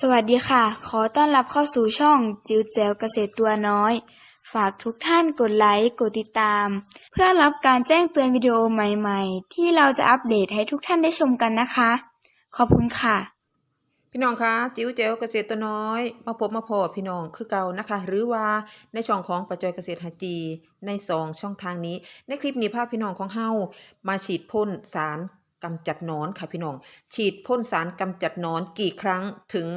สวัสดีค่ะ ขอต้อนรับเข้าสู่ช่องจิ๋วแจ๋วเกษตรตัวน้อย ฝากทุกท่านกดไลค์ กดติดตาม เพื่อรับการแจ้งเตือนวิดีโอใหม่ๆ ที่เราจะอัปเดตให้ทุกท่านได้ชมกันนะคะ ขอบคุณค่ะ พี่น้องคะจิ๋วเจ๋วเกษตรตัวน้อย มาพบมาพอพี่น้องคือเก่านะคะ หรือว่าในช่องของประจอยเกษตรหาจีในสองช่องทางนี้ ในคลิปนี้พาพี่น้องของเฮามาฉีดพ่นสาร กำจัดนอนค่ะพี่น้อง ฉีดพ่นสารกำจัดนอนกี่ครั้งถึง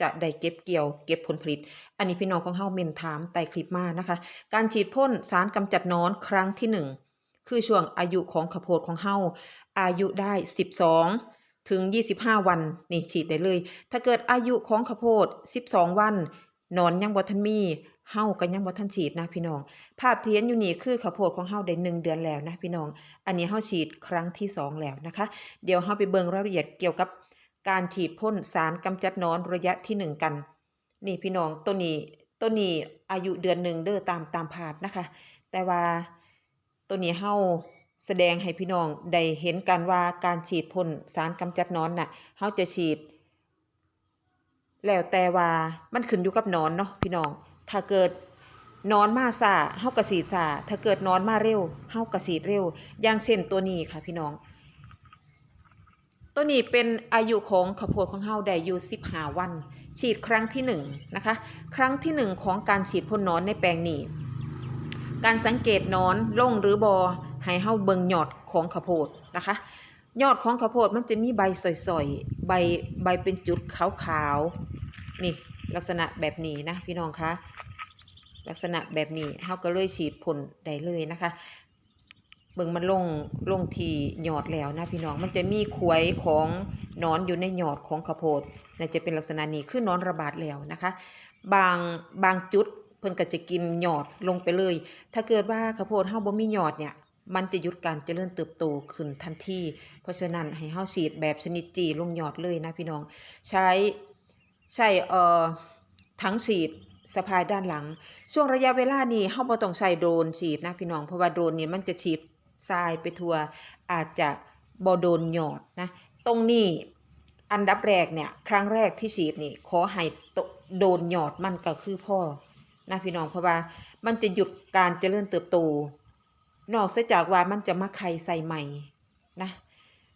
จะได้เก็บเกี่ยวเก็บผลผลิต อันนี้พี่น้องของเฮาเมนถามใต้คลิปมานะคะ การฉีดพ่นสารกำจัดนอนครั้งที่หนึ่งคือช่วงอายุของข้าวโพดของเฮาอายุได้ 12 ถึง 25 วันนี่ฉีดได้เลย ถ้าเกิดอายุของข้าวโพด 12 วันนอนยังบ่ทันมี เฮาก็ยังบ่ทันฉีดนะพี่น้อง ภาพเที่เห็นอยู่นี่คือข้าวโพดของเฮาได้1เดือนแล้วนะพี่น้อง อันนี้เฮาฉีดครั้งที่2แล้วนะคะ เดี๋ยวเฮาไปเบิ่งรายละเอียดเกี่ยวกับการฉีดพ่นสารกำจัดนอนระยะที่1กัน นี่พี่น้องตัวนี้ตัวนี้อายุเดือนหนึ่งเด้อตามตามภาพนะคะ แต่ว่าตัวนี้เฮาแสดงให้พี่น้องได้เห็นกันว่าการฉีดพ่นสารกำจัดนอนน่ะเฮาจะฉีด แล้วแต่ว่ามันขึ้นอยู่กับนอนเนาะพี่น้อง ถ้าเกิดนอนมาซาเฮาก็ฉีซาถ้าเกิดนอนมาเร็วเฮาก็ฉีเร็ว อย่างเช่นตัวนี้ค่ะพี่น้อง ตัวนี้เป็นอายุของข้าวโพดของเฮาได้อยู่15วัน ฉีดครั้งที่1นะคะ ครั้งที่1ของการฉีดพ่นนอนในแปลงนี้ การสังเกตนอนล่งหรือบอให้เฮาเบิ่งยอดของข้าวโพดนะคะ ยอดของข้าวโพดมันจะมีใบสอยๆ ใบใบเป็นจุดขาวๆ นี่ ลักษณะแบบนี้นะพี่น้องคะลักษณะแบบนี้เฮาก็เลยฉีดพ่นได้เลยนะคะ เบิ่งมันลงลงที่ยอดแล้วนะพี่น้องมันจะมีขวยของนอนอยู่ในหยอดของข้าวโพดน่าจะเป็นลักษณะนี้คือนอนระบาดแล้วนะคะ บางบางจุดเพิ่นก็จะกินหยอดลงไปเลย ถ้าเกิดว่าข้าวโพดเฮาบ่มีหยอดเนี่ยมันจะหยุดการเจริญเติบโตขึ้นทันที เพราะฉะนั้นให้เฮาฉีดแบบชนิดจีลงหยอดเลยนะพี่น้อง ใช้ใช้เอ่อ ถังฉีดสะพายด้านหลัง ช่วงระยะเวลานี้เฮาบ่ต้องใช้โดรนฉีดนะพี่น้อง เพราะว่าโดรนนี่มันจะฉีดทรายไปทั่วอาจจะบ่โดนหยอดนะ ตรงนี้อันดับแรกเนี่ย ครั้งแรกที่ฉีดนี่ ขอให้โดนหยอดมันก็คือพ่อนะพี่น้องเพราะว่ามันจะหยุดการเจริญเติบโต นอกเสียจากว่ามันจะมาไข่ใส่ใหม่นะ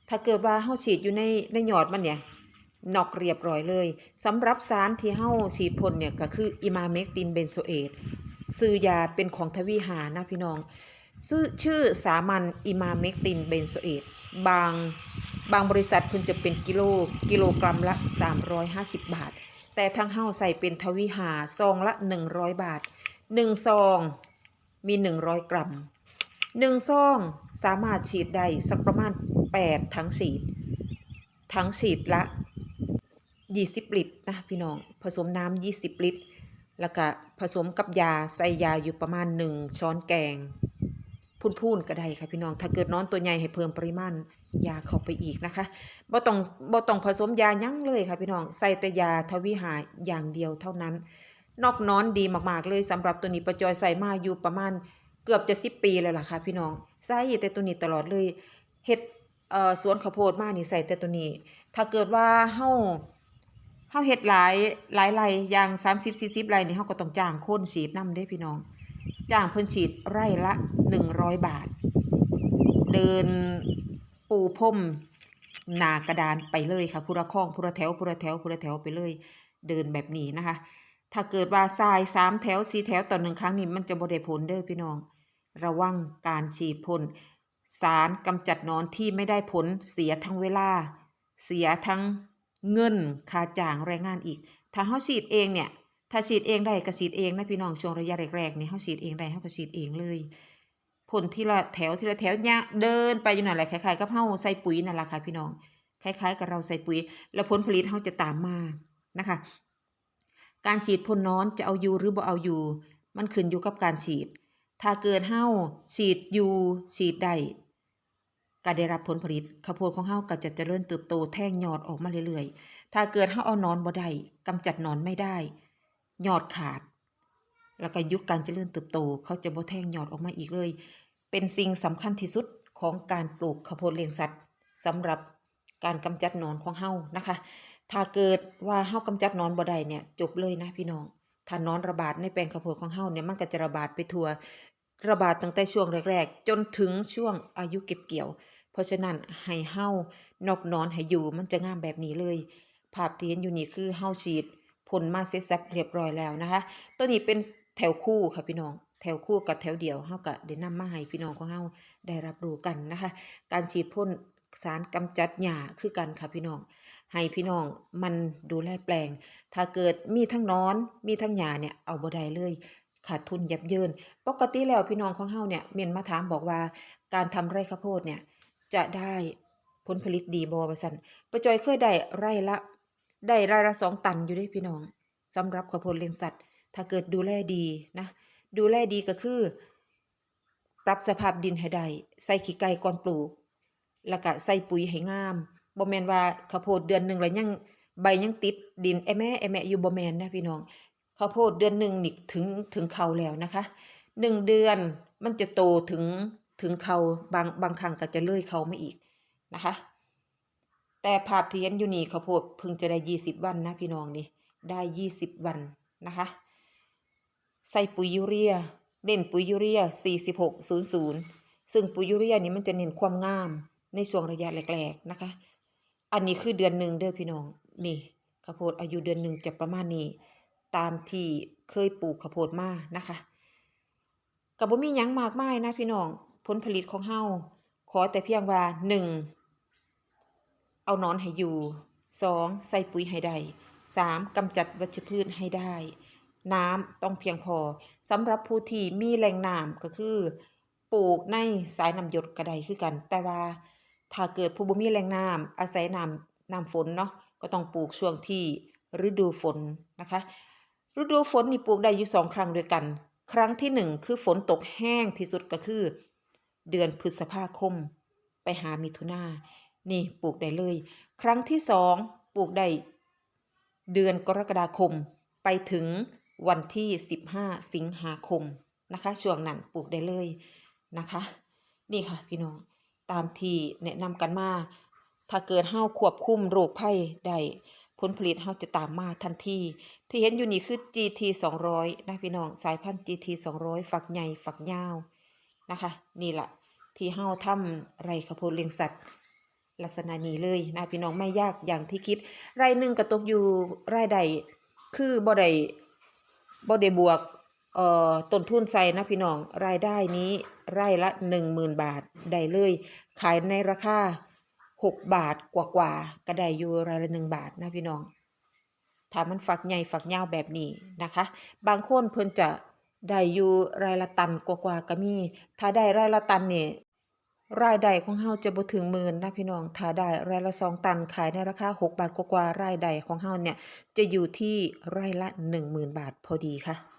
ถ้าเกิดว่าเฮาฉีดอยู่ในในหยอดมันเนี่ย นอกเรียบร้อยเลยสำหรับสารที่เฮาฉีดพ่นเนี่ยก็คืออิมาเมกตินเบนโซเอตซื้อยาเป็นของทวีหานะพี่น้องชื่อชื่อสามัญอิมาเมกตินเบนโซเอตบางบางบริษัทเพิ่นจะเป็นกิโลกิโลกรัมละ 350 บาท แต่ทางเฮาใส่เป็นทวีหาซองละ 100 บาท 1 ซองมี 100 กรัม 1 ซองสามารถฉีดได้สักประมาณ 8 ทั้งฉีด ทั้งฉีดละ 20 ลิตรนะพี่น้องผสมน้ำ20 ลิตร แล้วก็ผสมกับยาใส่ยาอยู่ประมาณ 1 ช้อนแกงพูนๆก็ได้ค่ะพี่น้อง ถ้าเกิดน้อนตัวใหญ่ให้เพิ่มปริมาณยาเข้าไปอีกนะคะบ่ต้องบ่ต้องผสมยายั้งเลยค่ะพี่น้อง ใส่แต่ยาทวิหาอย่างเดียวเท่านั้น นอกน้อนดีมากๆเลยสำหรับตัวนี้ประจอยใส่มาอยู่ประมาณเกือบจะ10ปีแล้วล่ะค่ะพี่น้อง ใส่แต่ตัวนี้ตลอดเลยเฮ็ดเอ่อสวนข้าวโพดมานี่ใส่แต่ตัวนี้ ถ้าเกิดว่าเฮา เฮาเฮ็ดหลายหลายไร่อย่าง30 40ไร่นี่เฮาก็ต้องจ้างคนฉีดน้ำเด้พี่น้อง จ้างเพิ่นฉีดไร่ละ100บาท เดินปูพรมหนากระดานไปเลยค่ะพุระข้องพุระแถวพุระแถวพุระแถวไปเลย เดินแบบนี้นะคะ ถ้าเกิดว่าทรายสามแถวสี่แถวต่อหนึ่งครั้งนี่มันจะบ่ได้ผลเด้อพี่น้อง ระวังการฉีดพ่นสารกำจัดนอนที่ไม่ได้ผลเสียทั้งเวลา เสียทั้ง เงินค่าจ้างแรงงานอีก ถ้าเฮาฉีดเองเนี่ยถ้าฉีดเองได้ก็ฉีดเองนะพี่น้องช่วงระยะแรกๆนี่เฮาฉีดเองได้เฮาก็ฉีดเองเลยพ่นทีละแถวทีละแถวเนี่ยเดินไปอยู่นั่นแหละคล้ายๆกับเฮาใส่ปุ๋ยนั่นแหละค่ะพี่น้องคล้าย ๆ กับเราใส่ปุ๋ย แล้วผลผลิตเฮาจะตามมานะคะ การฉีดพ่นนอนจะเอาอยู่หรือบ่เอาอยู่ มันขึ้นอยู่กับการฉีด ถ้าเกิดเฮาฉีดอยู่ฉีดได้ ก็ได้รับผลผลิตข้าวโพดของเฮาก็จะเจริญเติบโตแท่งยอดออกมาเรื่อยๆ ถ้าเกิดเฮาเอานอนบ่ได้กำจัดนอนไม่ได้ ยอดขาด แล้วก็หยุดการเจริญเติบโต เขาจะบ่แท่งยอดออกมาอีกเลย เป็นสิ่งสำคัญที่สุดของการปลูกข้าวโพดเลี้ยงสัตว์สำหรับการกำจัดนอนของเฮานะคะ ถ้าเกิดว่าเฮากำจัดนอนบ่ได้เนี่ยจบเลยนะพี่น้อง ถ้านอนระบาดในแปลงข้าวโพดของเฮาเนี่ยมันก็จะระบาดไปทั่ว ระบาดตั้งแต่ช่วงแรก ๆ จนถึงช่วงอายุเก็บเกี่ยว เพราะฉะนั้นให้เฮานอบนอนให้อยู่มันจะงามแบบนี้เลย ภาพที่เห็นอยู่นี่คือเฮาฉีดพ่นมาเสร็จสับเรียบร้อยแล้วนะคะ ตัวนี้เป็นแถวคู่ค่ะพี่น้องแถวคู่กับแถวเดียวเฮาก็ได้นำมาให้พี่น้องของเฮาได้รับรู้กันนะคะ การฉีดพ่นสารกำจัดหญ้าคือกันค่ะพี่น้อง ให้พี่น้องมันดูแลแปลง ถ้าเกิดมีทั้งนอน มีทั้งหญ้าเนี่ยเอาบ่ได้เลยขาดทุนยับเยิน ปกติแล้วพี่น้องของเฮาเนี่ยเมียนมาถามบอกว่า การทำไร่ข้าวโพดเนี่ย จะได้ผลผลิตดีบ่ว่าซั่นป้าจอยเคยได้ไร่ละ ได้ไร่ละสองตันอยู่ด้พี่น้องสำหรับข้าวโพดเลี้ยงสัตว์ ถ้าเกิดดูแลดีนะ ดูแลดีก็คือ ปรับสภาพดินให้ได้ใส่ขี้ไก่ก่อนปลูก แล้วก็ใส่ปุ๋ยให้งามบ่แมนว่าข้าวโพดเดือนหนึ่งแล้วยังใบยังติดดินแอแม่แอแม่อยู่บ่แมนนะพี่น้องข้าวโพดเดือนหนึ่งนี่ถึงถึงเขาแล้วนะคะหนึ่งเดือนมันจะโตถึง ถึงเขาบางบางครั้งก็จะเลื่อยเขาไมาอีกนะคะ แต่ภาพที่เห็นอยู่นี่ข้าวโพดเพิ่งจะได้ยี่สิบวันนะพี่น้องนี่ได้ยี่สิบวันนะคะใส่ปุ๋ยยูเรียเน้นปุ๋ยยูเรีย4600 ซึ่งปุ๋ยยูเรียนี่มันจะเน้นความงามในช่วงระยะแรกๆนะคะ อันนี้คือเดือนหนึ่งเด้อพี่น้องนี่ข้าวโพดอายุเดือนหนึ่งจะประมาณนี้ ตามที่เคยปลูกข้าวโพดมานะคะกับบ่มีหยังมากมายนะพี่น้อง ผลผลิตของเฮาขอแต่เพียงว่าหนึ่งเอานอนให้อยู่สองใส่ปุ๋ยให้ได้สามกำจัดวัชพืชให้ได้ น้ำต้องเพียงพอสำหรับผู้ที่มีแหล่งน้ำก็คือปลูกในสายน้ำหยดก็ได้คือกัน แต่ว่าถ้าเกิดผู้บ่มีแหล่งน้ำอาศัยน้ำน้ำฝนเนาะก็ต้องปลูกช่วงที่ฤดูฝนนะคะ ฤดูฝนนี่ปลูกได้อยู่สองครั้งด้วยกัน ครั้งที่หนึ่งคือฝนตกแห้งที่สุดก็คือ เดือนพฤษภาคม ไปหามิถุนานี่ปลูกได้เลย ครั้งที่สองปลูกได้เดือนกรกฎาคม ไปถึงวันที่ 15 สิงหาคมนะคะช่วงนั้นปลูกได้เลยนะคะ นี่ค่ะพี่น้องตามที่แนะนำกันมา ถ้าเกิดเฮาควบคุมโรคภัยได้ผลผลิตเฮาจะตามมาทันที ที่เห็นอยู่นี่คือ GT 200 นะพี่น้อง สายพันธุ์ GT 200 ฝักใหญ่ ฝักยาว นะคะ นี่แหละที่เฮาทำไรข้าวโพดเลี้ยงสัตว์ ลักษณะนี้เลยนะพี่น้องไม่ยากอย่างที่คิดไรหนึ่งก็ตกอยู่ไรายได้คือบ่ได้บ่ได้บวกเอ่อต้นทุนใส่นะพี่น้องรายได้นี้ไร่ละ10,000บาทได้เลย ขายในราคา6บาทกว่าๆก็ได้อยู่รายละ1บาทนะพี่น้องถ้ามันฝักใหญ่ฝักยาวแบบนี้นะคะ บางคนเพิ่นจะ ได้อยู่รายละตันกว่าๆก็มี ถ้าได้รายละตันนี่รายได้ของเฮาจะบ่ถึงหมื่นนะพี่น้อง ถ้าได้รายละสองตันขายในราคา 6 บาทกว่าๆรายได้ของเฮาเนี่ยจะอยู่ที่ไร่ละ 10,000 บาทพอดีค่ะ